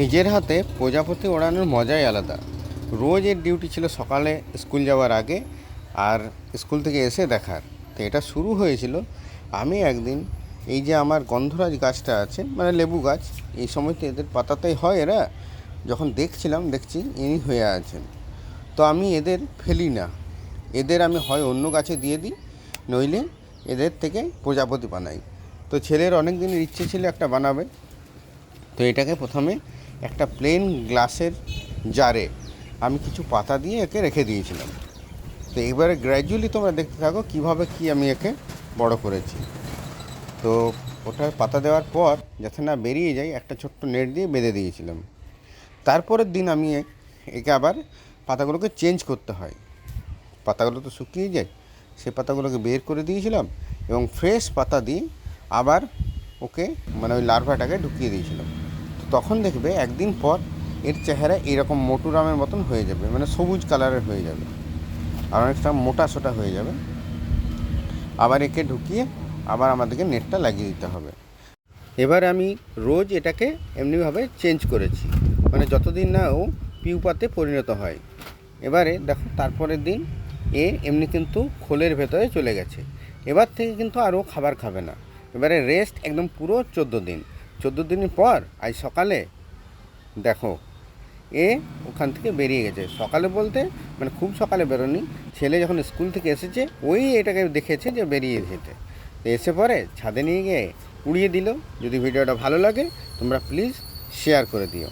নিজের হাতে প্রজাপতি ওড়ানোর মজাই আলাদা। রোজ এর ডিউটি ছিল সকালে স্কুল যাওয়ার আগে আর স্কুল থেকে এসে দেখার। তো এটা শুরু হয়েছিল আমি একদিন এই যে আমার গন্ধরাজ গাছটা আছে মানে লেবু গাছ, এই সময় তো এদের পাতাতেই হয় এরা, যখন দেখছিলাম দেখছি ইনি হয়ে আছেন। তো আমি এদের ফেলি না। এদের আমি হয় অন্য গাছে দিয়ে দিই, নইলে এদের থেকে প্রজাপতি বানাই। তো ছেলের অনেক দিনের ইচ্ছে ছিল একটা বানাবে। তো এটাকে প্রথমে একটা প্লেন গ্লাসের জারে আমি কিছু পাতা দিয়ে একে রেখে দিয়েছিলাম। তো এবারে গ্র্যাজুয়ালি তোমরা দেখতে থাকো কীভাবে কি আমি একে বড় করেছি। তো ওটার পাতা দেওয়ার পর যাতে না বেরিয়ে যায়, একটা ছোট্ট নেট দিয়ে বেঁধে দিয়েছিলাম। তারপরের দিন আমি একে আবার পাতাগুলোকে চেঞ্জ করতে হয়। পাতাগুলো তো শুকিয়ে যায় সে পাতাগুলোকে বের করে দিয়েছিলাম এবং ফ্রেশ পাতা দিয়ে আবার ওকে মানে ওই লার্ভাটাকে ঢুকিয়ে দিয়েছিলাম। তখন দেখবে একদিন পর এর চেহারা এরকম মোটুরামের মতন হয়ে যাবে মানে সবুজ কালারের হয়ে যাবে। আর অনেকটা মোটা সোটা হয়ে যাবে। আবার একে ঢুকিয়ে আবার আমাদেরকে নেটটা লাগিয়ে দিতে হবে। এবার আমি রোজ এটাকে এমনিভাবে চেঞ্জ করেছি। মানে যতদিন না ও পিউপাতে পরিণত হয়। এবারে দেখো তারপরের দিন এ এমনি কিন্তু খোলের ভেতরে চলে গেছে। এবার থেকে কিন্তু আরও খাবার খাবে না। এবারে রেস্ট একদম পুরো চোদ্দ দিন। চোদ্দ দিন পর আজ সকালে, দেখো, এ ওখান থেকে বেরিয়ে গেছে। সকালে বলতে মানে খুব সকালে বেরোনি, ছেলে যখন স্কুল থেকে এসেছে, ওই এটাকে দেখেছে যে বেরিয়ে যেতে। এসে পরে ছাদে নিয়ে গিয়ে উড়িয়ে দিল। যদি ভিডিওটা ভালো লাগে, তোমরা প্লিজ শেয়ার করে দিও।